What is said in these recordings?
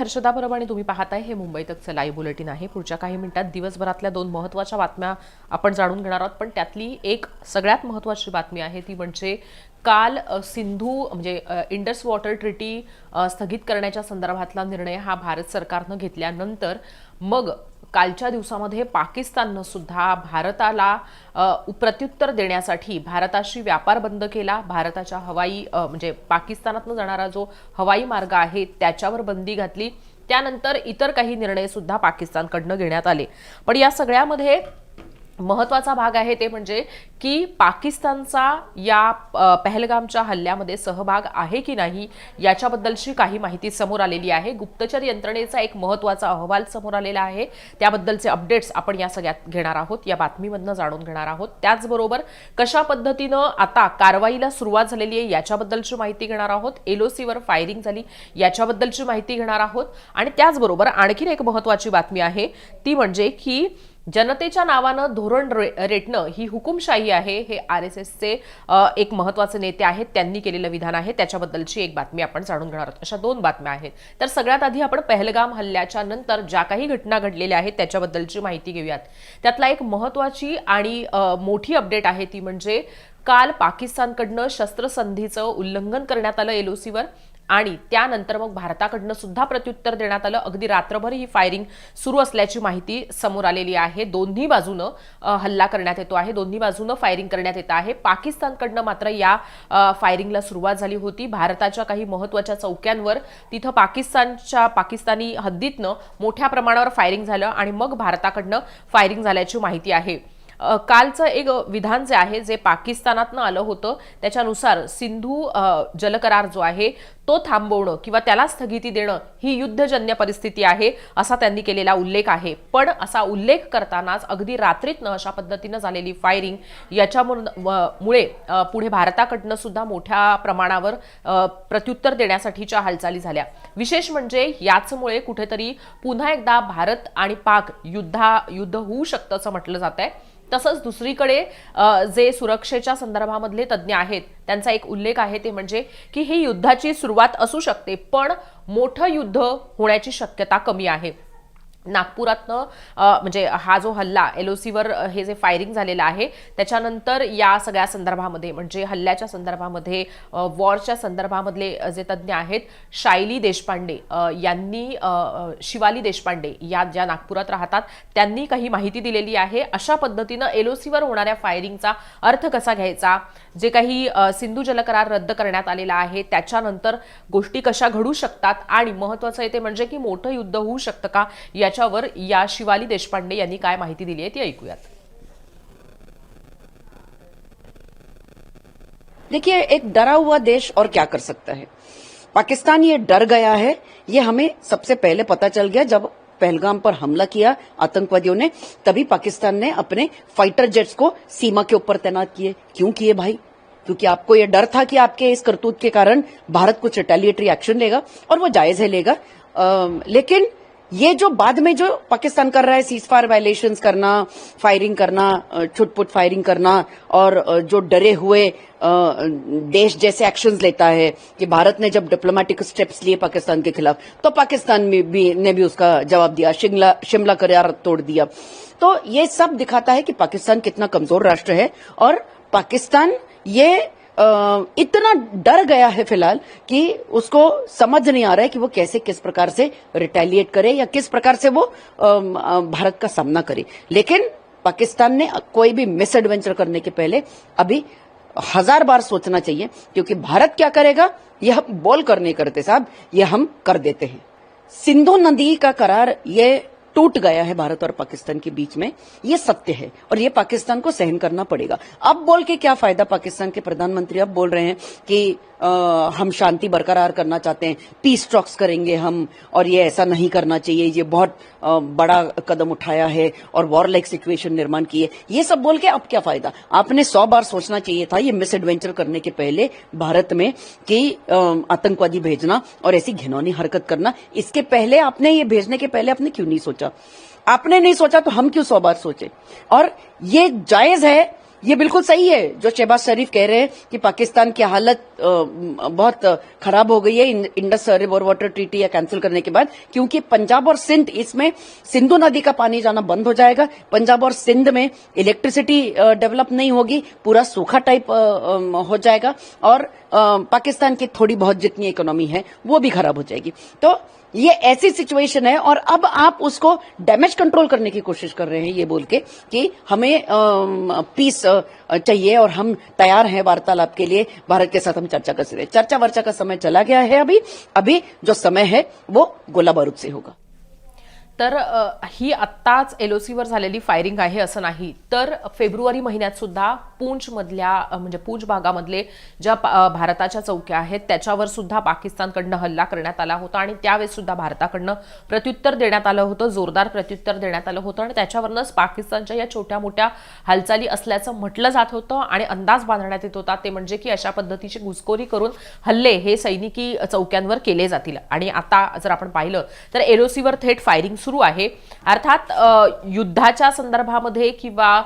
हर्षदा परब आणि तुम्ही पाहताय हे मुंबई तकचं लाईव्ह बुलेटिन आहे. पुढच्या काही मिनिटात दिवसभरातल्या दोन महत्त्वाच्या बातम्या आपण जाणून घेणार आहोत. पण त्यातली एक सगळ्यात महत्त्वाची बातमी आहे ती म्हणजे काल सिंधू म्हणजे इंडस वॉटर ट्रिटी स्थगित करण्याच्या संदर्भातला निर्णय हा भारत सरकारनं घेतल्यानंतर मग कालच्या दिवसामध्ये पाकिस्ताननं सुद्धा भारताला प्रत्युत्तर देण्यासाठी भारताशी व्यापार बंद केला. भारताच्या हवाई म्हणजे पाकिस्तानातनं जाणारा जो हवाई मार्ग आहे त्याच्यावर बंदी घातली. त्यानंतर इतर काही निर्णय सुद्धा पाकिस्तानकडनं घेण्यात आले. पण या सगळ्यामध्ये महत्त्वाचा भाग आहे ते म्हणजे की पाकिस्तानचा या पहलगामच्या हल्ल्यामध्ये सहभाग आहे की नाही याच्याबद्दलची काही माहिती समोर आलेली आहे. गुप्तचर यंत्रणेचा एक महत्त्वाचा अहवाल समोर आलेला आहे. त्याबद्दलचे अपडेट्स आपण या सगळ्यात घेणार आहोत या बातमीमधनं जाणून घेणार आहोत. त्याचबरोबर कशा पद्धतीनं आता कारवाईला सुरुवात झालेली आहे याच्याबद्दलची माहिती घेणार आहोत. एलओसीवर फायरिंग झाली याच्याबद्दलची माहिती घेणार आहोत. आणि त्याचबरोबर आणखीन एक महत्त्वाची बातमी आहे ती म्हणजे की जनतेच्या नावानं धोरण रे- रेटणं ही हुकुमशाही आहे. हे आर एस एसचे एक महत्त्वाचे नेते आहेत. त्यांनी केलेलं विधान आहे. त्याच्याबद्दलची एक बातमी आपण जाणून घेणार आहोत. अशा दोन बातम्या आहेत. तर सगळ्यात आधी आपण पहलगाम हल्ल्याच्या नंतर ज्या काही घटना घडलेल्या आहेत त्याच्याबद्दलची माहिती घेऊयात. त्यातला एक महत्वाची आणि मोठी अपडेट आहे ती म्हणजे काल पाकिस्तानकडनं शस्त्रसंधीचं उल्लंघन करण्यात आलं एलओसीवर. आणि त्यानंतर मग भारताकडनं सुद्धा प्रत्युत्तर देण्यात आलं. अगदी रात्रभर ही फायरिंग सुरू असल्याची माहिती समोर आलेली आहे. दोन्ही बाजूनं हल्ला करण्यात येतो आहे. दोन्ही बाजूनं फायरिंग करण्यात येत आहे. पाकिस्तानकडनं मात्र या फायरिंगला सुरुवात झाली होती. भारताच्या काही महत्त्वाच्या चौक्यांवर तिथं पाकिस्तानच्या पाकिस्तानी हद्दीतनं मोठ्या प्रमाणावर फायरिंग झालं आणि मग भारताकडनं फायरिंग झाल्याची माहिती आहे. कालचं एक विधान जे आहे जे पाकिस्तानातनं आलं होतं त्याच्यानुसार सिंधू जलकरार जो आहे तो थांबवणं किंवा त्याला स्थगिती देणं ही युद्धजन्य परिस्थिती आहे असा त्यांनी केलेला उल्लेख आहे. पण असा उल्लेख करतानाच अगदी रात्रीतनं अशा पद्धतीनं झालेली फायरिंग याच्यामुळे पुढे भारताकडनं सुद्धा मोठ्या प्रमाणावर प्रत्युत्तर देण्यासाठीच्या हालचाली झाल्या. विशेष म्हणजे याचमुळे कुठेतरी पुन्हा एकदा भारत आणि पाक युद्धा युद्ध होऊ शकतं असं म्हटलं जात आहे तसंच दुसरीकडे जे सुरक्षेच्या संदर्भामधले तज्ज्ञ आहेत त्यांचा एक उल्लेख आहे ते म्हणजे की ही युद्धाची सुरुवात असू शकते पण मोठं युद्ध होण्याची शक्यता कमी आहे. नागपुरातनं म्हणजे हा जो हल्ला एल ओ सीवर हे जे फायरिंग झालेलं आहे त्याच्यानंतर या सगळ्या संदर्भामध्ये म्हणजे हल्ल्याच्या संदर्भामध्ये वॉरच्या संदर्भामधले जे तज्ज्ञ आहेत शायली देशपांडे यांनी शिवाली देशपांडे या ज्या नागपुरात राहतात त्यांनी काही माहिती दिलेली आहे. अशा पद्धतीनं एल ओ सीवर होणाऱ्या फायरिंगचा अर्थ कसा घ्यायचा? जे काही सिंधू जलकरार रद्द करण्यात आलेला आहे त्याच्यानंतर गोष्टी कशा घडू शकतात? आणि महत्वाचं आहे ते म्हणजे की मोठं युद्ध होऊ शकतं का? याच्यावर या शिवाली देशपांडे यांनी काय माहिती दिली आहे ती ऐकूयात. देखिए एक डरा हुआ देश और क्या कर सकता है? पाकिस्तान ये डर गया है ये हमें सबसे पहले पता चल गया जब पहलगाम पर हमला किया आतंकवादियों ने। तभी पाकिस्तान ने अपने फाइटर जेट्स को सीमा के ऊपर तैनात किए। क्यों किए भाई? क्योंकि आपको यह डर था कि आपके इस करतूत के कारण भारत कुछ रिटेलिएटरी एक्शन लेगा और वो जायज़ है लेगा। आ, लेकिन ये जो बाद में जो पाकिस्तान कर रहा है सीज फायर वायलेशन करना फायरिंग करना छुटपुट फायरिंग करना, और जो डरे हुए देश जैसे एक्शन लेता है कि भारत ने जब डिप्लोमेटिक स्टेप्स लिए पाकिस्तान के खिलाफ तो पाकिस्तान में भी, ने भी उसका जवाब दिया, शिमला शिमला करार तोड़ दिया। तो ये सब दिखाता है कि पाकिस्तान कितना कमज़ोर राष्ट्र है और पाकिस्तान ये इतना डर गया है फ़िलहाल कि उसको समझ नहीं आ रहा है कि वो कैसे, किस प्रकार से रिटेलिएट करे या किस प्रकार से वो भारत का सामना करे। लेकिन पाकिस्तान ने कोई भी मिस एडवेंचर करने के पहले अभी हज़ार बार सोचना चाहिए, क्योंकि भारत क्या करेगा? यह हम बोल कर नहीं करते साहब, यह हम कर देते हैं। सिंधु नदी का करार ये टूट गया है भारत और पाकिस्तान के बीच में। ये सत्य है और ये पाकिस्तान को सहन करना पड़ेगा। अब बोल के क्या फायदा पाकिस्तान के प्रधानमंत्री अब बोल रहे हैं कि अ, हम शांति बरकरार करना चाहते हैं पीस टॉक्स करेंगे हम और ये ऐसा नहीं करना चाहिए ये बहुत अ, बड़ा कदम उठाया है और वॉर लाइक सिचुएशन निर्माण की है ये सब बोल के अब क्या फ़ायदा? आपने सौ बार सोचना चाहिए था ये मिस एडवेंचर करने के पहले भारत में कि आतंकवादी भेजना और ऐसी घिनौनी हरकत करना। इसके पहले आपने ये भेजने के पहले आपने क्यों नहीं सोचा? आपने नहीं सोचा तो हम क्यों सौ बार सोचे? और ये जायज़ है ये बिल्कुल सही है, जो शहबाज शरीफ कह रहे हैं कि पाकिस्तान की हालत बहुत खराब हो गई है। इंडस रिवर वाटर ट्रीटी या कैंसिल करने के बाद, क्योंकि पंजाब और सिंध इसमें सिंधु नदी का पानी जाना बंद हो जाएगा। पंजाब और सिंध में इलेक्ट्रिसिटी डेवलप नहीं होगी, पूरा सूखा टाइप हो जाएगा। और पाकिस्तान की थोड़ी बहुत जितनी इकोनॉमी है, वो भी खराब हो जाएगी। तो ये ऐसी सिचुएशन है और अब आप उसको डैमेज कंट्रोल करने की कोशिश कर रहे हैं ये बोल के कि हमें पीस चाहिए और हम तैयार हैं वार्तालाप के लिए। भारत के साथ हम चर्चा कर सकते हैं। चर्चा वर्चा का समय चला गया है अभी। अभी जो समय है, वो गोला बारूद से होगा। तर ही आत्ताच एलओसीवर झालेली फायरिंग आहे असं नाही. तर फेब्रुवारी महिन्यात सुद्धा पूंछमधल्या म्हणजे पूंछ भागामधले ज्या भारताच्या चौक्या आहेत त्याच्यावर सुद्धा पाकिस्तानकडनं हल्ला करण्यात आला होता आणि त्यावेळेस सुद्धा भारताकडनं प्रत्युत्तर देण्यात आलं होतं जोरदार प्रत्युत्तर देण्यात आलं होतं आणि त्याच्यावरनंच पाकिस्तानच्या या छोट्या मोठ्या हालचाली असल्याचं म्हटलं जात होतं आणि अंदाज बांधण्यात येत होता ते म्हणजे की अशा पद्धतीची घुसखोरी करून हल्ले हे सैनिकी चौक्यांवर केले जातील. आणि आता जर आपण पाहिलं तर एलओसीवर थेट फायरिंग सुरू आहे. अर्थात युद्धाच्या संदर्भामध्ये किंवा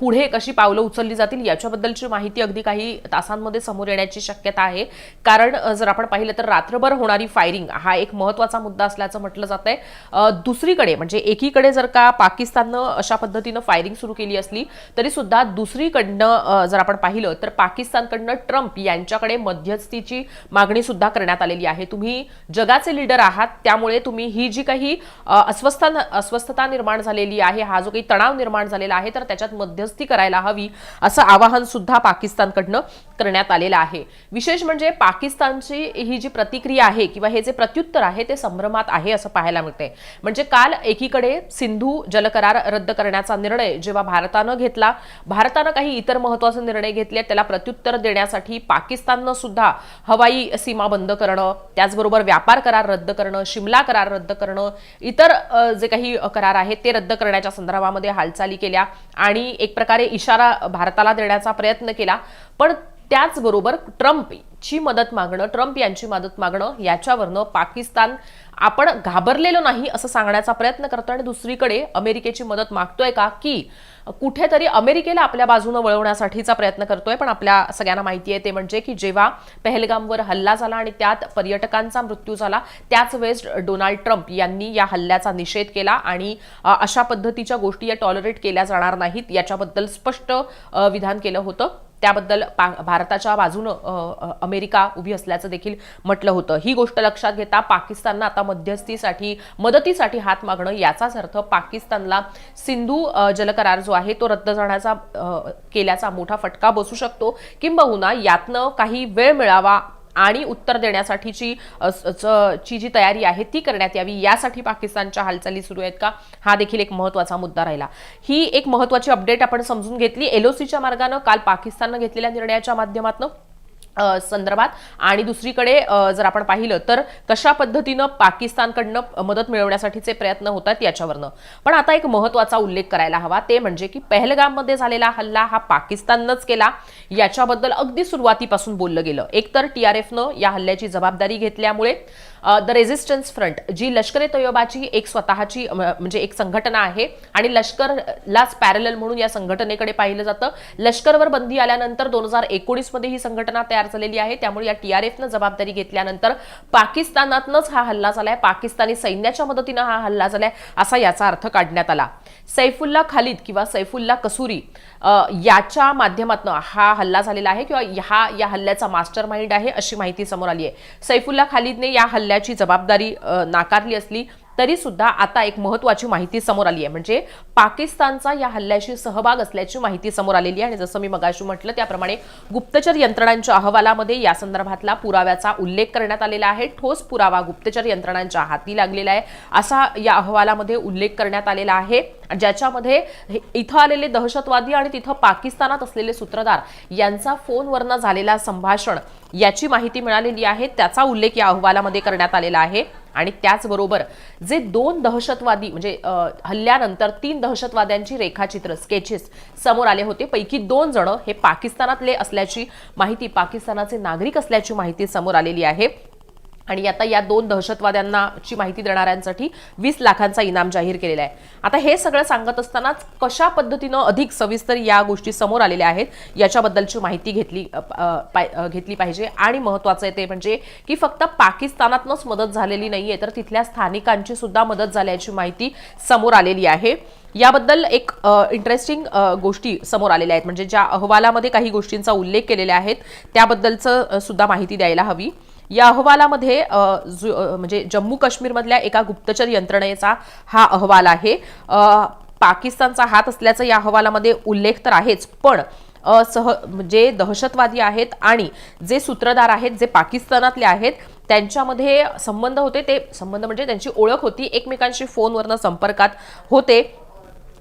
पुढे कशी पावलं उचलली जातील याच्याबद्दलची माहिती अगदी काही तासांमध्ये समोर येण्याची शक्यता आहे. कारण जर आपण पाहिलं तर रात्रभर होणारी फायरिंग हा एक महत्त्वाचा मुद्दा असल्याचं म्हटलं जात आहे दुसरीकडे म्हणजे एकीकडे जर का पाकिस्ताननं अशा पद्धतीनं फायरिंग सुरू केली असली तरी सुद्धा दुसरीकडनं जर आपण पाहिलं तर पाकिस्तानकडनं ट्रम्प यांच्याकडे मध्यस्थीची मागणी सुद्धा करण्यात आलेली आहे. तुम्ही जगाचे लीडर आहात त्यामुळे तुम्ही ही जी काही अस्वस्थ अस्वस्थता निर्माण झालेली आहे हा जो काही तणाव निर्माण झालेला आहे तर त्याच्यात मध्यस्थी करायला हवी असं आवाहन सुद्धा पाकिस्तानकडनं करण्यात आलेलं आहे. विशेष म्हणजे पाकिस्तानची ही जी प्रतिक्रिया आहे किंवा हे जे प्रत्युत्तर आहे ते संभ्रमात आहे असं पाहायला मिळते म्हणजे काल एकीकडे सिंधू जलकरार रद्द करण्याचा निर्णय जेव्हा भारतानं घेतला भारतानं काही इतर महत्त्वाचे निर्णय घेतले त्याला प्रत्युत्तर देण्यासाठी पाकिस्ताननं सुद्धा हवाई सीमा बंद करणं त्याचबरोबर व्यापार करार रद्द करणं शिमला करार रद्द करणं इतर जे काही करार आहेत ते रद्द करण्याच्या संदर्भामध्ये हालचाली केल्या आणि एक प्रकारे इशारा भारताला देण्याचा प्रयत्न केला. पण त्याचबरोबर ट्रम्पची मदत मागणं ट्रम्प यांची मदत मागणं याच्यावरनं पाकिस्तान आपण घाबरलेलो नाही असं सांगण्याचा प्रयत्न करतो. आणि दुसरीकडे अमेरिकेची मदत मागतोय का? की कुठेतरी अमेरिकेला आपल्या बाजूनं वळवण्यासाठीचा प्रयत्न करतोय पण आपल्या सगळ्यांना माहिती आहे ते म्हणजे की जेव्हा पहलगामवर हल्ला झाला आणि त्यात पर्यटकांचा मृत्यू झाला त्याच वेळेस डोनाल्ड ट्रम्प यांनी या हल्ल्याचा निषेध केला आणि अशा पद्धतीच्या गोष्टी या टॉलरेट केल्या जाणार नाहीत याच्याबद्दल स्पष्ट विधान केलं होतं. त्याबद्दल पा- भारताच्या बाजूनं अमेरिका उभी असल्याचं देखील म्हटलं होतं. ही गोष्ट लक्षात घेता पाकिस्ताननं आता मध्यस्थीसाठी मदतीसाठी हात मागणं याचाच अर्थ पाकिस्तानला सिंधू जलकरार जो आहे तो रद्द जाण्याचा केल्याचा मोठा फटका बसू शकतो. किंबहुना यातनं काही वेळ मिळावा आणि उत्तर देण्यासाठीची ची जी तयारी आहे ती करण्यात यावी. यासाठी पाकिस्तानच्या हालचाली सुरू आहेत का? हा देखील एक महत्त्वाचा मुद्दा राहिला. ही एक महत्वाची अपडेट आपण समजून घेतली. एलओसीच्या मार्गानं काल पाकिस्ताननं घेतलेल्या निर्णयाच्या माध्यमातून. संदर्भात. आणि दुसरीकडे जर आपण पाहिलं तर कशा पद्धतीनं पाकिस्तानकडनं मदत मिळवण्यासाठीचे प्रयत्न होतात याच्यावरनं. पण आता एक महत्त्वाचा उल्लेख करायला हवा ते म्हणजे की पहलगाममध्ये झालेला हल्ला हा पाकिस्ताननंच केला. याच्याबद्दल अगदी सुरुवातीपासून बोललं गेलं. एकतर टी आर एफनं या हल्ल्याची जबाबदारी घेतल्यामुळे द रेझिस्टन्स फ्रंट जी लष्कर ए तोयबाची एक स्वतःची म्हणजे एक संघटना आहे आणि लष्करलाच पॅरल म्हणून या संघटनेकडे पाहिलं जातं. लष्करवर बंदी आल्यानंतर दोन हजार एकोणीसमध्ये ही संघटना तयार झालेली आहे. त्यामुळे या टीआरएफनं जबाबदारी घेतल्यानंतर पाकिस्तानातनंच हा हल्ला झालाय. पाकिस्तानी सैन्याच्या मदतीनं हा हल्ला झालाय असा याचा अर्थ काढण्यात आला. सैफुल्ला खालिद किंवा सैफुल्ला कसुरी याच्या माध्यमातून हा हल्ला झालेला आहे किंवा हा या हल्ल्याचा मास्टर माइंड आहे अशी माहिती समोर आली आहे. सैफुल्ला खालिदने या हल्ल्याची जबाबदारी नाकारली असली तरी सुद्धा आता एक महत्वाची माहिती समोर आली आहे. म्हणजे पाकिस्तानचा या हल्ल्याशी सहभाग असल्याची माहिती समोर आलेली आहे. आणि जसं मी मगाशी म्हटलं त्याप्रमाणे गुप्तचर यंत्रणांच्या अहवालामध्ये या संदर्भातला पुराव्याचा उल्लेख करण्यात आलेला आहे. ठोस पुरावा गुप्तचर यंत्रणांच्या हाती लागलेला आहे. असा या अहवालामध्ये उल्लेख करण्यात आलेला आहे. ज्याच्यामध्ये इथं आलेले दहशतवादी आणि तिथं पाकिस्तानात असलेले सूत्रधार यांचा फोनवरनं झालेला संभाषण याची माहिती मिळालेली आहे. त्याचा उल्लेख या अहवालामध्ये करण्यात आलेला आहे. आणि त्याचबरोबर जे दोन दहशतवादी म्हणजे हल्ल्यानंतर तीन दहशतवाद्यांची रेखाचित्र स्केचेस समोर आले होते. पैकी दोन जण हे पाकिस्तानातले असल्याची माहिती पाकिस्तानाचे नागरिक असल्याची माहिती समोर आलेली आहे. आणि आता या दोन दहशतवाद्यांनाची माहिती देणाऱ्यांसाठी वीस लाखांचा इनाम जाहीर केलेला आहे. आता हे सगळं सांगत असतानाच कशा पद्धतीनं अधिक सविस्तर या गोष्टी समोर आलेल्या आहेत याच्याबद्दलची माहिती घेतली पाय- घेतली पाहिजे. आणि महत्वाचं आहे ते म्हणजे की फक्त पाकिस्तानातनंच मदत झालेली नाहीये तर तिथल्या स्थानिकांची सुद्धा मदत झाल्याची माहिती समोर आलेली आहे. याबद्दल एक इंटरेस्टिंग गोष्टी समोर आलेल्या आहेत. म्हणजे ज्या अहवालामध्ये काही गोष्टींचा उल्लेख केलेला आहेत त्याबद्दलचं सुद्धा माहिती द्यायला हवी. या अहवालामध्ये जु- म्हणजे जम्मू काश्मीरमधल्या एका गुप्तचर यंत्रणेचा हा अहवाल आहे. पाकिस्तानचा हात असल्याचं या अहवालामध्ये उल्लेख तर आहेच पण सह जे दहशतवादी आहेत आणि जे सूत्रधार आहेत जे पाकिस्तानातले आहेत त्यांच्यामध्ये संबंध होते. ते संबंध म्हणजे त्यांची ओळख होती. एकमेकांशी फोनवरनं संपर्कात होते.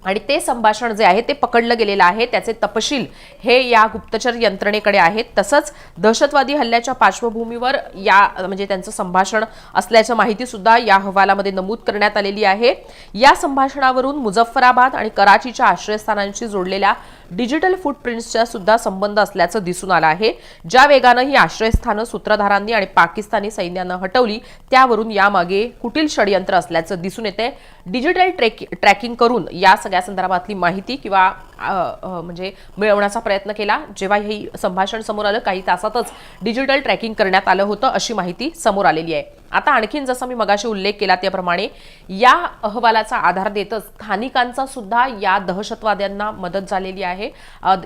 आणि ते संभाषण जे आहे ते पकडलं गेलेलं आहे त्याचे तपशील हे या गुप्तचर यंत्रणेकडे आहेत. तसंच दहशतवादी हल्ल्याच्या पार्श्वभूमीवर या म्हणजे त्यांचं संभाषण असल्याच्या माहितीसुद्धा या अहवालामध्ये नमूद करण्यात आलेली आहे. या संभाषणावरून मुझफ्फराबाद आणि कराचीच्या आश्रयस्थानांशी जोडलेल्या डिजिटल फुटप्रिंट्सचा सुद्धा संबंध असल्याचं दिसून आलं आहे. ज्या वेगानं ही आश्रयस्थानं सूत्रधारांनी आणि पाकिस्तानी सैन्यानं हटवली त्यावरून यामागे कुटील षडयंत्र असल्याचं दिसून येते डिजिटल ट्रेक ट्रॅकिंग करून या सगळ्या संदर्भातली माहिती किंवा म्हणजे मिळवण्याचा प्रयत्न केला. जेव्हा हे संभाषण समोर आलं काही तासातच डिजिटल ट्रॅकिंग करण्यात आलं होतं अशी माहिती समोर आलेली आहे. आता आणखीन जसा मी मगाशी उल्लेख केला त्याप्रमाणे या अहवालाचा आधार देतच स्थानिकांचा सुद्धा या दहशतवाद्यांना मदत झालेली आहे.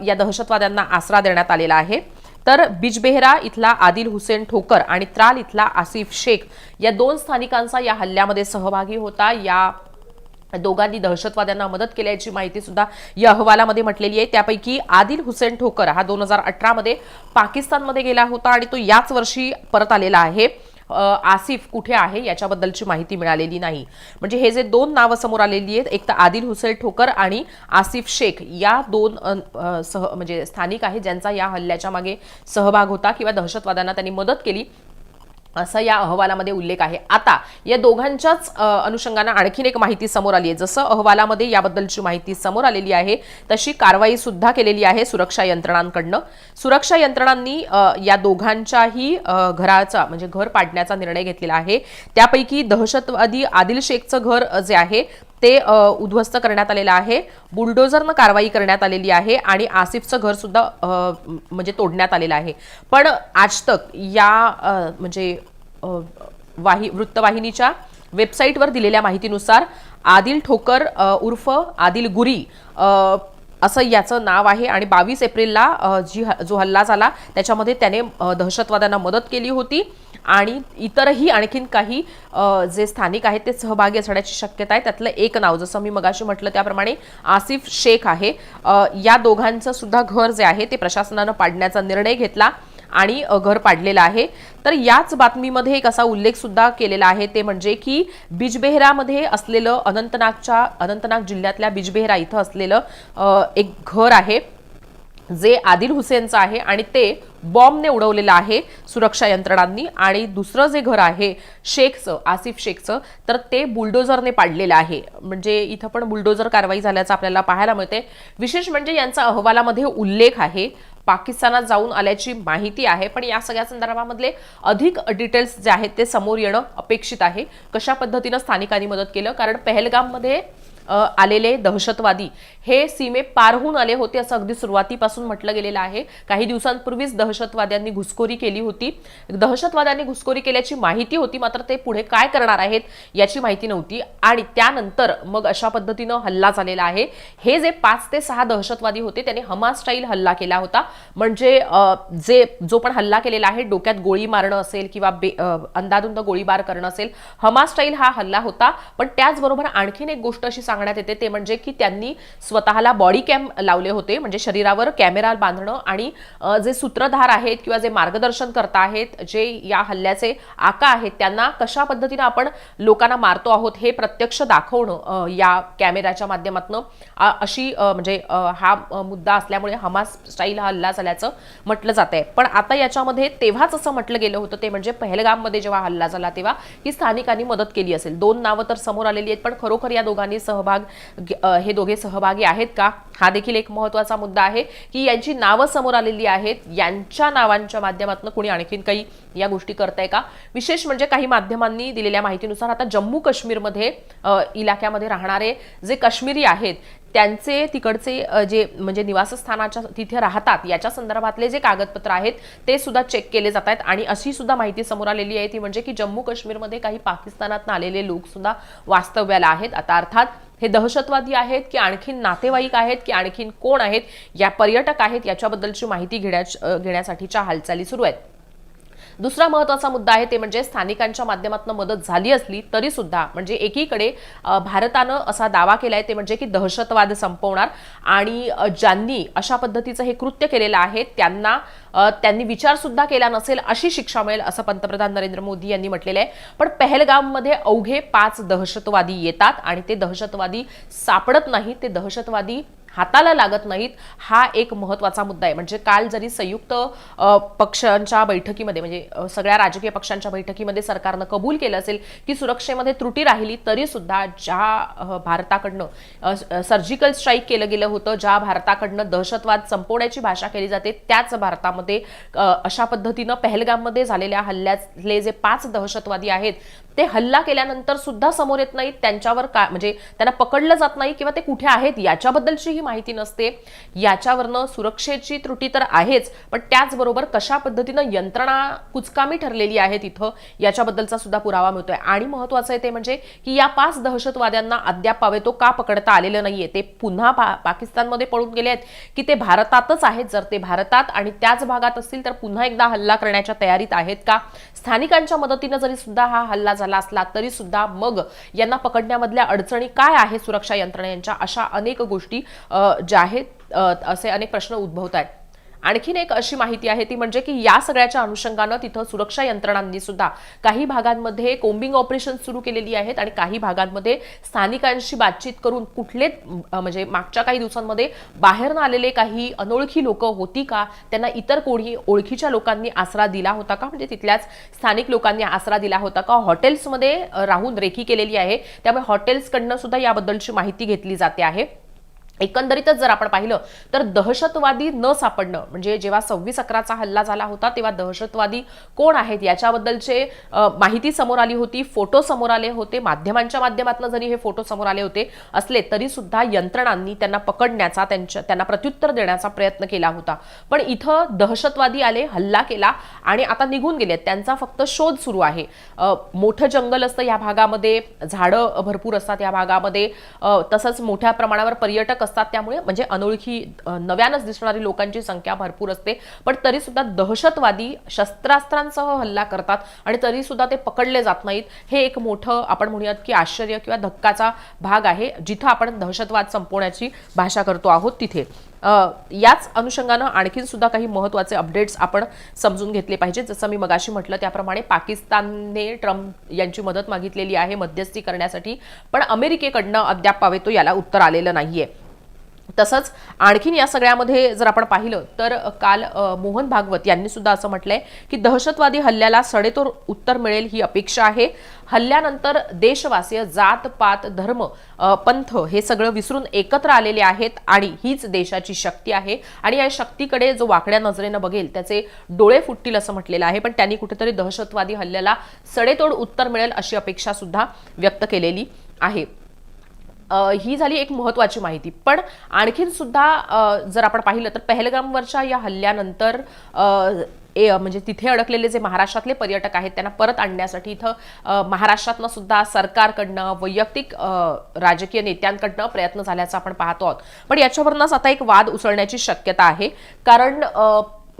या दहशतवाद्यांना आसरा देण्यात आलेला आहे. तर बिजबेहरा इथला आदिल हुसेन ठोकर आणि त्राल इथला आसिफ शेख या दोन स्थानिकांचा या हल्ल्यामध्ये सहभागी होता. या दोघांनी दहशतवाद्यांना मदत केल्याची माहिती सुद्धा या अहवालामध्ये म्हटलेली आहे. त्यापैकी आदिल हुसेन ठोकर हा दोन हजार अठरामध्ये पाकिस्तानमध्ये गेला होता आणि तो याच वर्षी परत आलेला आहे. आसिफ कुठे आहे याच्याबद्दलची माहिती मिळालेली नाही. म्हणजे हे जे दोन नावं समोर आलेली आहेत एक तर आदिल हुसेन ठोकर आणि आसिफ शेख या दोन सह म्हणजे स्थानिक आहेत ज्यांचा या हल्ल्याच्या मागे सहभाग होता किंवा दहशतवाद्यांना त्यांनी मदत केली. असा या अहवालामध्ये उल्लेख आहे. आता या दोघांच्याच अनुषंगानं आणखीन एक माहिती समोर आली आहे. जसं अहवालामध्ये याबद्दलची माहिती समोर आलेली आहे तशी कारवाई सुद्धा केलेली आहे सुरक्षा यंत्रणांकडनं. सुरक्षा यंत्रणांनी या दोघांच्याही घराचा म्हणजे घर पाडण्याचा निर्णय घेतलेला आहे. त्यापैकी दहशतवादी आदिल शेखचं घर जे आहे ते उद्ध्वस्त करण्यात आलेलं आहे. बुलडोझरनं कारवाई करण्यात आलेली आहे आणि आसिफचं घर सुद्धा म्हणजे तोडण्यात आलेलं आहे. पण आज तक या म्हणजे वाही वृत्तवाहिनीच्या वेबसाईटवर दिलेल्या माहितीनुसार आदिल ठोकर उर्फ आदिल गुरी असं याचं नाव आहे आणि बावीस एप्रिलला जी ह- जो हल्ला झाला त्याच्यामध्ये त्याने दहशतवाद्यांना मदत केली होती. आणि इतरही आणखीन काही जे स्थानिक आहेत ते सहभागी असण्याची शक्यता आहे. त्यातलं एक नाव जसं मी मगाशी म्हटलं त्याप्रमाणे आसिफ शेख आहे. या दोघांचं सुद्धा घर जे आहे ते प्रशासनानं पाडण्याचा निर्णय घेतला आणि घर पाडलेलं आहे. तर याच बातमीमध्ये एक असा उल्लेख सुद्धा केलेला आहे ते म्हणजे की बिजबेहरामध्ये असलेलं अनंतनागच्या अनंतनाग जिल्ह्यातल्या बिजबेहरा इथं असलेलं एक घर आहे. जे आदिल हुसेनचं आहे आणि ते बॉम्बने उडवलेलं आहे सुरक्षा यंत्रणांनी. आणि दुसरं जे घर आहे शेखचं आसिफ शेखचं तर ते बुलडोझरने पाडलेलं आहे. म्हणजे इथं पण बुलडोझर कारवाई झाल्याचं आपल्याला पाहायला मिळते विशेष म्हणजे यांचा अहवालामध्ये उल्लेख आहे. पाकिस्तानात जाऊन आल्याची माहिती आहे. पण या सगळ्या संदर्भामधले अधिक डिटेल्स जे आहेत ते समोर येणं अपेक्षित आहे. कशा पद्धतीनं स्थानिकांनी मदत केलं? कारण पहलगाममध्ये आलेले दहशतवादी हे सीमे पार होऊन आले होते असं अगदी सुरुवातीपासून म्हटलं गेलेलं आहे. काही दिवसांपूर्वीच दहशतवाद्यांनी घुसखोरी केली होती. दहशतवाद्यांनी घुसखोरी केल्याची माहिती होती मात्र ते पुढे काय करणार आहेत याची माहिती नव्हती. आणि त्यानंतर मग अशा पद्धतीनं हल्ला झालेला आहे. हे जे पाच ते सहा दहशतवादी होते त्यांनी हमा स्टाईल हल्ला केला होता. म्हणजे जे जो पण हल्ला केलेला आहे डोक्यात गोळी मारणं असेल किंवा बे- अंदाधुंद गोळीबार करणं असेल हमा स्टाईल हा हल्ला होता. पण त्याचबरोबर आणखीन एक गोष्ट अशी सांगण्यात येते ते म्हणजे की त्यांनी स्वतःला बॉडी कॅम लावले होते म्हणजे शरीरावर कॅमेरा बांधणं आणि जे सूत्रधार आहेत किंवा जे मार्गदर्शन करता आहेत जे या हल्ल्याचे आका आहेत त्यांना कशा पद्धतीनं आपण लोकांना मारतो आहोत हे प्रत्यक्ष दाखवणं या कॅमेऱ्याच्या माध्यमातून अशी म्हणजे हा मुद्दा असल्यामुळे हमास स्टाईल हा हल्ला झाल्याचं म्हटलं जात आहे पण आता याच्यामध्ये तेव्हाच असं म्हटलं गेलं होतं ते म्हणजे पहलगाममध्ये जेव्हा हल्ला झाला तेव्हा ही स्थानिकांनी मदत केली असेल. दोन नावं तर समोर आलेली आहेत पण खरोखर या दोघांनी सहभाग हे दोघे सहभागी आहेत का? हा देखील एक महत्त्वाचा मुद्दा आहे की यांची नावं समोर आलेली आहेत. यांच्या नावांच्या माध्यमातून कुणी आणखीन काही या गोष्टी करताय का? विशेष म्हणजे काही माध्यमांनी दिलेल्या माहितीनुसार आता जम्मू काश्मीरमध्ये इलाक्यामध्ये राहणारे जे काश्मीरी आहेत त्यांचे तिकडचे जे म्हणजे निवासस्थानाच्या तिथे राहतात याच्या संदर्भातले जे कागदपत्र आहेत ते सुद्धा चेक केले जात आहेत. आणि अशी सुद्धा माहिती समोर आलेली आहे ती म्हणजे की जम्मू काश्मीरमध्ये काही पाकिस्तानात आलेले लोक सुद्धा वास्तव्याला आहेत. आता अर्थात हे दहशतवादी आहेत की आणखीन नातेवाईक आहेत की आणखीन कोण आहेत या पर्यटक आहेत याच्याबद्दलची माहिती घेण्या घेण्यासाठीच्या हालचाली सुरू आहेत. दुसरा महत्त्वाचा मुद्दा आहे ते म्हणजे स्थानिकांच्या माध्यमातून मदत झाली असली तरी सुद्धा म्हणजे एकीकडे भारतानं असा दावा केलाय ते म्हणजे की दहशतवाद संपवणार आणि ज्यांनी अशा पद्धतीचं हे कृत्य केलेलं आहे त्यांना त्यांनी विचार सुद्धा केला नसेल अशी शिक्षा मिळेल असं पंतप्रधान नरेंद्र मोदी यांनी म्हटलेलं आहे. पण पहलगाममध्ये अवघे पाच दहशतवादी येतात आणि ते दहशतवादी सापडत नाहीत ते दहशतवादी हाताला लागत नाहीत हा एक महत्त्वाचा मुद्दा आहे. म्हणजे काल जरी संयुक्त पक्षांच्या बैठकीमध्ये म्हणजे सगळ्या राजकीय पक्षांच्या बैठकीमध्ये सरकारनं कबूल केलं असेल की सुरक्षेमध्ये त्रुटी राहिली तरी सुद्धा ज्या भारताकडनं सर्जिकल स्ट्राईक केलं गेलं होतं ज्या भारताकडनं दहशतवाद संपवण्याची भाषा केली जाते त्याच भारतामध्ये अशा पद्धतीनं पहलगाममध्ये झालेल्या हल्ल्यातले जे पाच दहशतवादी आहेत ते हल्ला केल्यानंतर सुद्धा समोर येत नाहीत. त्यांच्यावर का म्हणजे त्यांना पकडलं जात नाही किंवा ते कुठे आहेत याच्याबद्दलची ही माहिती नसते. याच्यावरनं सुरक्षेची त्रुटी तर आहेच पण त्याचबरोबर कशा पद्धतीनं यंत्रणा कुचकामी ठरलेली आहे तिथं याच्याबद्दलचा सुद्धा पुरावा मिळतोय. आणि महत्वाचं आहे ते म्हणजे की या पाच दहशतवाद्यांना अद्याप पावेतो का पकडता आलेलं नाहीये. ते पुन्हा पा- पाकिस्तानमध्ये पळून गेले आहेत की ते भारतातच आहेत. जर ते भारतात आणि त्याच भागात असतील तर पुन्हा एकदा हल्ला करण्याच्या तयारीत आहेत का? स्थानिकांच्या मदतीनं जरी सुद्धा हा हल्ला झाला असला तरी सुद्धा मग यांना पकडण्यामधल्या अडचणी काय आहे सुरक्षा यंत्रणेच्या? अशा अनेक गोष्टी ज्या आहेत असे अनेक प्रश्न उद्भवत आहेत. आणखीन एक अशी माहिती आहे ती म्हणजे की या सगळ्याच्या अनुषंगानं तिथं सुरक्षा यंत्रणांनी सुद्धा काही भागांमध्ये कोम्बिंग ऑपरेशन सुरू केलेली आहेत आणि काही भागांमध्ये स्थानिकांशी बातचीत करून कुठले म्हणजे मागच्या काही दिवसांमध्ये बाहेर आलेले काही अनोळखी लोक होती का? त्यांना इतर कोणी ओळखीच्या लोकांनी आसरा दिला होता का? म्हणजे तिथल्याच स्थानिक लोकांनी आसरा दिला होता का? हॉटेल्समध्ये राहून रेखी केलेली आहे. त्यामुळे हॉटेल्सकडनं सुद्धा याबद्दलची माहिती घेतली जाते आहे. एकंदरीतच जर आपण पाहिलं तर दहशतवादी न सापडणं म्हणजे जेव्हा सव्वीस अकराचा हल्ला झाला होता तेव्हा दहशतवादी कोण आहेत याच्याबद्दलचे माहिती समोर आली होती फोटो समोर आले होते माध्यमांच्या माध्यमातून जरी हे फोटो समोर आले होते असले तरी सुद्धा यंत्रणांनी त्यांना पकडण्याचा त्यांच्या त्यांना प्रत्युत्तर देण्याचा प्रयत्न केला होता. पण इथं दहशतवादी आले हल्ला केला आणि आता निघून गेले त्यांचा फक्त शोध सुरू आहे. मोठं जंगल असतं या भागामध्ये झाडं भरपूर असतात या भागामध्ये. तसंच मोठ्या प्रमाणावर पर्यटक असतात त्यामुळे म्हणजे अनोळखी नव्यानच दिसणारी लोकांची संख्या भरपूर असते. पण तरी सुद्धा दहशतवादी शस्त्रास्त्रांसह हल्ला करतात आणि तरी सुद्धा ते पकडले जात नाहीत. हे एक मोठं आपण म्हणूयात की आश्चर्य किंवा धक्काचा भाग आहे जिथं आपण दहशतवाद संपवण्याची भाषा करतो आहोत तिथे. याच अनुषंगानं आणखीन सुद्धा काही महत्त्वाचे अपडेट्स आपण समजून घेतले पाहिजे जसं मी मगाशी म्हटलं त्याप्रमाणे पाकिस्तानने ट्रम्प यांची मदत मागितलेली आहे मध्यस्थी करण्यासाठी पण अमेरिकेकडनं अद्याप पावेतो याला उत्तर आलेलं नाहीये. तसंच आणखीन या सगळ्यामध्ये जर आपण पाहिलं तर काल मोहन भागवत यांनी सुद्धा असं म्हटलंय की दहशतवादी हल्ल्याला सडेतोड उत्तर मिळेल ही अपेक्षा आहे. हल्ल्यानंतर देशवासीय जात पात धर्म पंथ हे सगळं विसरून एकत्र आलेले आहेत आणि हीच देशाची शक्ती आहे. आणि या शक्तीकडे जो वाकड्या नजरेनं बघेल त्याचे डोळे फुटतील असं म्हटलेलं आहे. पण त्यांनी कुठेतरी दहशतवादी हल्ल्याला सडेतोड उत्तर मिळेल अशी अपेक्षा सुद्धा व्यक्त केलेली आहे. ही झाली एक महत्वाची माहिती. पण आणखीन सुद्धा जर आपण पाहिलं तर पहलगामवरच्या या हल्ल्यानंतर ए म्हणजे तिथे अडकलेले जे महाराष्ट्रातले पर्यटक आहेत त्यांना परत आणण्यासाठी इथं महाराष्ट्रातनं सुद्धा सरकारकडनं वैयक्तिक राजकीय नेत्यांकडनं प्रयत्न झाल्याचं आपण पाहतो आहोत. पण याच्यावरूनच आता एक वाद उसळण्याची शक्यता आहे. कारण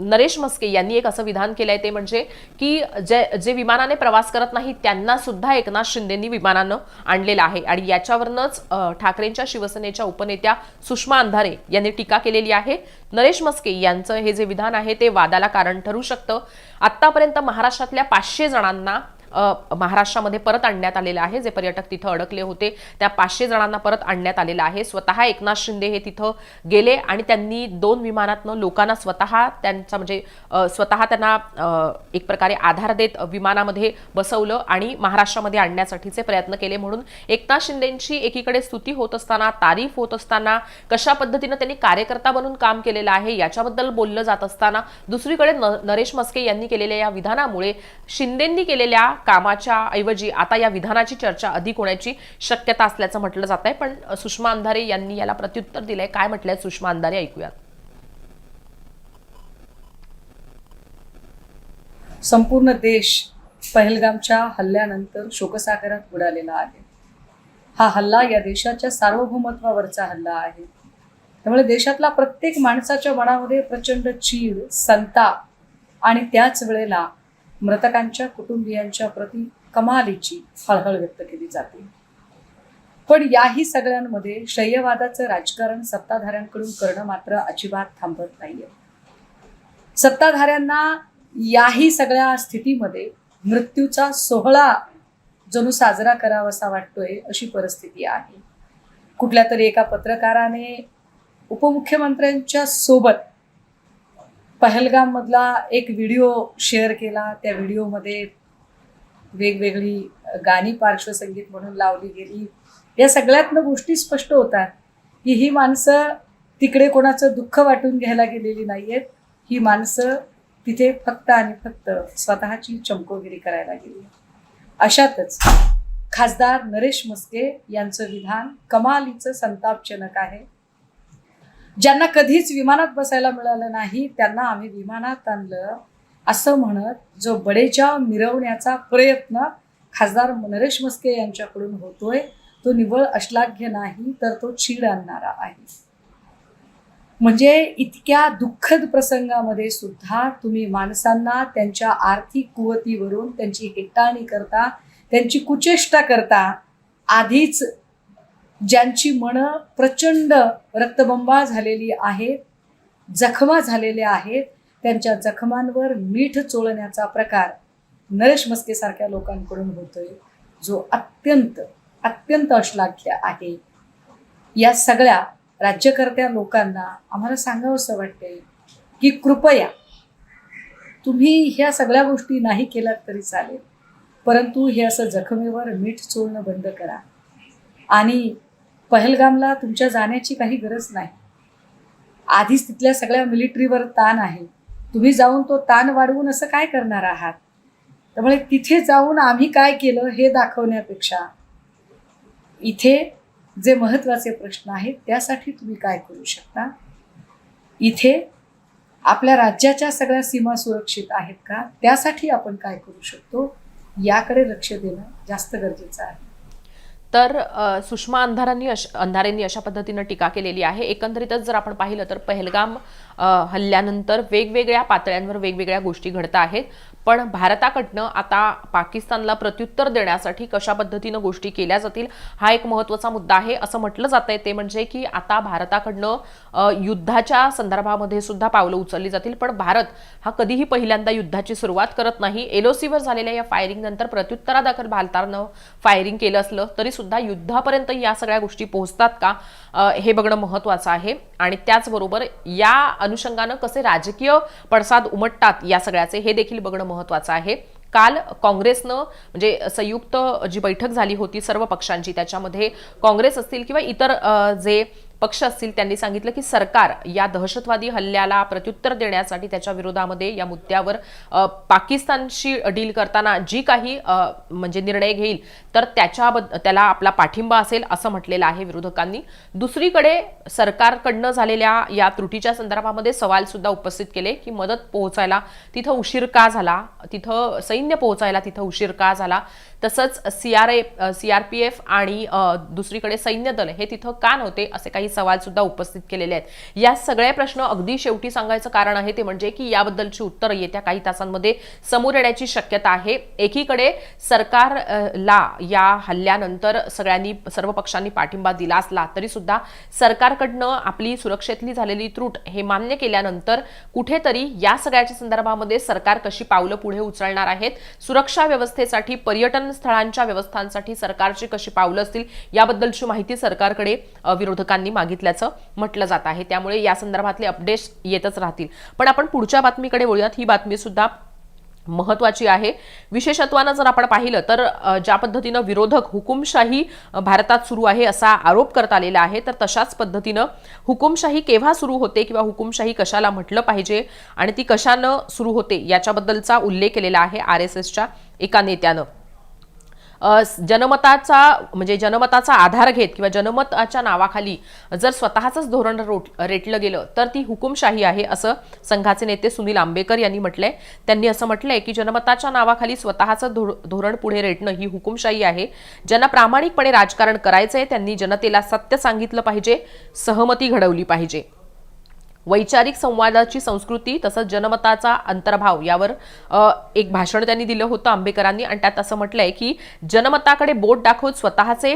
नरेश मस्के यांनी एक असं विधान केलंय ते म्हणजे की जे जे विमानाने प्रवास करत नाही त्यांना सुद्धा एकनाथ शिंदेनी विमानानं आणलेलं आहे. आणि याच्यावरनच ठाकरेंच्या शिवसेनेच्या उपनेत्या सुषमा अंधारे यांनी टीका केलेली आहे. नरेश मस्के यांचं हे जे विधान आहे ते वादाला कारण ठरू शकतं. आतापर्यंत महाराष्ट्रातल्या पाचशे जणांना महाराष्ट्रामध्ये परत आणण्यात आलेलं आहे. जे पर्यटक तिथं अडकले होते त्या पाचशे जणांना परत आणण्यात आलेलं आहे. स्वतः एकनाथ शिंदे हे तिथं गेले आणि त्यांनी दोन विमानातनं लोकांना स्वतः त्यांचा म्हणजे स्वतः त्यांना एक प्रकारे आधार देत विमानामध्ये बसवलं आणि महाराष्ट्रामध्ये आणण्यासाठीचे प्रयत्न केले. म्हणून एकनाथ शिंदेची एकीकडे स्तुती होत असताना तारीफ होत असताना कशा पद्धतीनं त्यांनी कार्यकर्ता बनून काम केलेलं आहे याच्याबद्दल बोललं जात असताना दुसरीकडे न- नरेश मस्के यांनी केलेल्या या विधानामुळे शिंदेंनी केलेल्या कामाच्या ऐवजी आता या विधानाची चर्चा अधिक होण्याची शक्यता असल्याचं म्हटलं जात आहे. पण सुषमा अंधारे यांनी याला प्रत्युत्तर दिलंय. काय म्हटलंय सुषमा अंधारे? ऐकूयात. संपूर्ण देश पहलगामच्या हल्ल्यानंतर शोकसागरात बुडालेला आहे. हा हल्ला या देशाच्या सार्वभौमत्वावरचा हल्ला आहे. त्यामुळे देशातला प्रत्येक माणसाच्या मनामध्ये प्रचंड चीड संताप आणि त्याच वेळेला मृतकांच्या कुटुंबियांच्या प्रती कमालीची हळहळ व्यक्त केली जाते. पण याही सगळ्यांमध्ये शय्यवादाचं राजकारण सत्ताधाऱ्यांकडून करणं मात्र अजिबात थांबत नाहीये. सत्ताधाऱ्यांना याही सगळ्या स्थितीमध्ये मृत्यूचा सोहळा जणू साजरा करावासा वाटतोय अशी परिस्थिती आहे. कुठल्या तरी एका पत्रकाराने उपमुख्यमंत्र्यांच्या सोबत पहलगाममधला एक व्हिडिओ शेअर केला. त्या व्हिडिओमध्ये वेगवेगळी गाणी पार्श्वसंगीत म्हणून लावली गेली. या सगळ्यातनं गोष्टी स्पष्ट होतात की ही माणसं तिकडे कोणाचं दुःख वाटून घ्यायला गेलेली नाही आहेत ही माणसं तिथे फक्त आणि फक्त स्वतःची चमकोगिरी करायला गेली. अशातच खासदार नरेश मस्के यांचं विधान कमालीचं संतापजनक आहे. ज्यांना कधीच विमानात बसायला मिळालं नाही त्यांना आम्ही विमानात आणलं. असं म्हणत जो बडेजाव मिरवण्याचा प्रयत्न खासदार नरेश मस्के यांच्याकडून होतोय तो निव्वळ अश्लाघ्य नाही तर तो चीड आणणारा आहे. म्हणजे इतक्या दुःखद प्रसंगामध्ये सुद्धा तुम्ही माणसांना त्यांच्या आर्थिक कुवतीवरून त्यांची हेटाळणी करता त्यांची कुचेष्टा करता आधीच ज्यांची मनं प्रचंड रक्तबंबा झालेली आहेत जखमा झालेल्या आहेत त्यांच्या जखमांवर मीठ चोळण्याचा प्रकार नरेश मस्केसारख्या लोकांकडून होतोय जो अत्यंत अत्यंत अश्लाघ्य आहे. या सगळ्या राज्यकर्त्या लोकांना आम्हाला सांगावंसं वाटतंय की कृपया तुम्ही ह्या सगळ्या गोष्टी नाही केल्यात तरी चालेल परंतु हे असं जखमेवर मीठ चोळणं बंद करा. आणि पहलगामला तुमच्या जाण्याची काही गरज नाही. आधीच तिथल्या सगळ्या मिलिटरीवर ताण आहे. तुम्ही जाऊन तो ताण वाढवून असं काय करणार आहात? त्यामुळे तिथे जाऊन आम्ही काय केलं हे दाखवण्यापेक्षा इथे जे महत्त्वाचे प्रश्न आहेत त्यासाठी तुम्ही काय करू शकता? इथे आपल्या राज्याच्या सगळ्या सीमा सुरक्षित आहेत का? त्यासाठी आपण काय करू शकतो? याकडे लक्ष देणं जास्त गरजेचं आहे. तर सुषमा अंधारांनी अश अंधारेंनी अशा पद्धतीनं टीका केलेली आहे. एकंदरीतच जर आपण पाहिलं तर पहलगाम हल्ल्यानंतर वेगवेगळ्या पातळ्यांवर वेगवेगळ्या गोष्टी घडत आहेत. पण भारताकडनं आता पाकिस्तानला प्रत्युत्तर देण्यासाठी कशा पद्धतीनं गोष्टी केल्या जातील हा एक महत्त्वाचा मुद्दा आहे. असं म्हटलं जात आहे ते म्हणजे की आता भारताकडनं युद्धाच्या संदर्भामध्ये सुद्धा पावलं उचलली जातील. पण भारत हा कधीही पहिल्यांदा युद्धाची सुरुवात करत नाही. एलओसीवर झालेल्या या फायरिंग नंतर प्रत्युत्तरादाखल भारतानं फायरिंग केलं असलं तरी सुद्धा युद्धापर्यंत या सगळ्या गोष्टी पोहोचतात का? हे बघणं महत्वाचं आहे. आणि त्याचबरोबर या अनुषंगानं कसे राजकीय पडसाद उमटतात या सगळ्याचे हे देखील बघणं महत्वाचं आहे. काल काँग्रेसनं म्हणजे संयुक्त जी बैठक झाली होती सर्व पक्षांची त्याच्यामध्ये काँग्रेस असतील किंवा इतर जे पक्ष असतील त्यांनी सांगितलं की सरकार या दहशतवादी हल्ल्याला प्रत्युत्तर देण्यासाठी त्याच्या विरोधामध्ये या मुद्द्यावर पाकिस्तानशी डील करताना जी काही म्हणजे निर्णय घेईल तर त्याच्याबद्दल त्याला आपला पाठिंबा असेल असं म्हटलेलं आहे विरोधकांनी. दुसरीकडे सरकारकडनं झालेल्या या त्रुटीच्या संदर्भामध्ये सवाल सुद्धा उपस्थित केले की मदत पोहोचायला तिथं उशीर का झाला? तिथं सैन्य पोहोचायला तिथं उशीर का झाला? तसंच C R A C R P F आणि दुसरीकडे सैन्य दल हे तिथं का नव्हते असे काही सवाल सुद्धा उपस्थित केलेले आहेत. या सगळे प्रश्न अगदी शेवटी सांगायचं कारण आहे ते म्हणजे की याबद्दलची उत्तरं येत्या काही तासांमध्ये समोर येण्याची शक्यता आहे. एकीकडे सरकारला या हल्ल्यानंतर सगळ्यांनी सर्व पक्षांनी पाठिंबा दिला असला तरी सुद्धा सरकारकडनं आपली सुरक्षेतली झालेली त्रूट हे मान्य केल्यानंतर कुठेतरी या सगळ्याच्या संदर्भामध्ये सरकार कशी पावलं पुढे उचलणार आहेत सुरक्षा व्यवस्थेसाठी पर्यटन स्थळांच्या व्यवस्थांसाठी सरकारची कशी पावलं असतील याबद्दलची माहिती सरकारकडे विरोधकांनी मागितल्याचं म्हटलं जात आहे. त्यामुळे या संदर्भातले अपडेट्स येतच राहतील. पण आपण पुढच्या बातमीकडे वळूयात. ही बातमी सुद्धा महत्वाची आहे. विशेषत्वानं जर आपण पाहिलं तर ज्या पद्धतीनं विरोधक हुकुमशाही भारतात सुरू आहे असा आरोप करत आलेला आहे तर तशाच पद्धतीनं हुकुमशाही केव्हा सुरू होते किंवा हुकुमशाही कशाला म्हटलं पाहिजे आणि ती कशानं सुरू होते याच्याबद्दलचा उल्लेख केलेला आहे आर एस एसच्या एका नेत्यानं. जनमताचा म्हणजे जनमताचा आधार घेत किंवा जनमताच्या नावाखाली जर स्वतःचंच धोरण रोट रेटलं गेलं तर ती हुकुमशाही आहे असं संघाचे नेते सुनील आंबेकर यांनी म्हटलंय. त्यांनी असं म्हटलंय की जनमताच्या नावाखाली स्वतःचं धोरण पुढे रेटणं ही हुकुमशाही आहे. ज्यांना प्रामाणिकपणे राजकारण करायचंय त्यांनी जनतेला सत्य सांगितलं पाहिजे सहमती घडवली पाहिजे. वैचारिक संवादाची संस्कृती तसंच जनमताचा अंतर्भाव यावर एक भाषण त्यांनी दिलं होतं आंबेकरांनी. आणि त्यात असं म्हटलंय की जनमताकडे बोट दाखवत स्वतःचे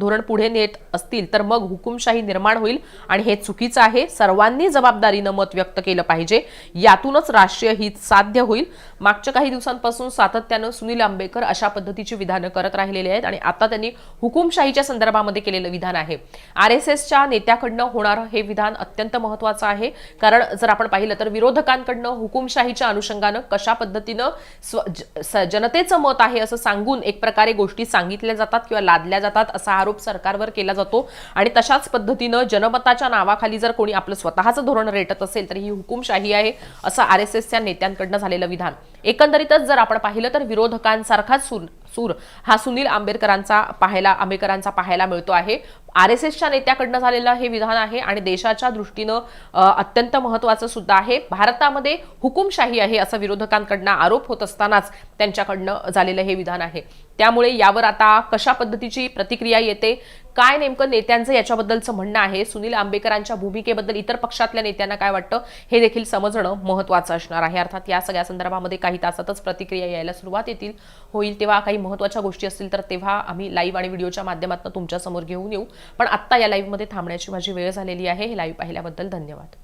धोरण पुढे नेत असतील तर मग हुकुमशाही निर्माण होईल. आणि हे चुकीचं आहे. सर्वांनी जबाबदारीनं मत व्यक्त केलं पाहिजे. यातूनच राष्ट्रीय हित साध्य होईल. मागच्या काही दिवसांपासून सातत्यानं सुनील आंबेकर अशा पद्धतीची विधानं करत राहिलेले आहेत. आणि आता त्यांनी हुकुमशाहीच्या संदर्भामध्ये केलेलं विधान आहे. आर एस एसच्या नेत्याकडनं होणारं हे विधान अत्यंत महत्वाचं आहे. कारण जर आपण पाहिलं तर विरोधकांकडनं हुकुमशाहीच्या अनुषंगानं कशा पद्धतीनं स्व जनतेचं मत आहे असं सांगून एक प्रकारे गोष्टी सांगितल्या जातात किंवा लादल्या जातात असा आरोप सरकारवर केला जातो. आणि तशाच पद्धतीनं जनमताच्या नावाखाली जर कोणी आपलं स्वतःचं धोरण रेटत असेल तर ही हुकुमशाही आहे असं आर एस एसच्या नेत्यांकडनं झालेलं विधान. एकंदरीतच जर आपण पाहिलं तर विरोधकांसारखाच सूर सूर हा सुनील आंबेडकरांचा पाहायला आंबेडकरांचा पाहायला मिळतो आहे. आर एस एसच्या नेत्याकडनं झालेलं हे विधान आहे आणि देशाच्या दृष्टीनं अत्यंत महत्वाचं सुद्धा आहे. भारतामध्ये हुकुमशाही आहे असं विरोधकांकडनं आरोप होत असतानाच त्यांच्याकडनं झालेलं हे विधान आहे. त्यामुळे यावर आता कशा पद्धतीची प्रतिक्रिया येते? काय नेमकं नेत्यांचं याच्याबद्दलचं म्हणणं आहे? सुनील आंबेकरांच्या भूमिकेबद्दल इतर पक्षातल्या नेत्यांना काय वाटतं? हे देखील समजणं महत्वाचं असणार आहे. अर्थात या सगळ्या संदर्भामध्ये काही तासातच प्रतिक्रिया यायला सुरुवात येतील होईल तेव्हा काही महत्त्वाच्या गोष्टी असतील तर तेव्हा आम्ही लाईव्ह आणि व्हिडिओच्या माध्यमातून तुमच्यासमोर घेऊन येऊ. पण आत्ता या लाईव्हमध्ये थांबण्याची माझी वेळ झालेली आहे. हे लाईव्ह पाहिल्याबद्दल धन्यवाद.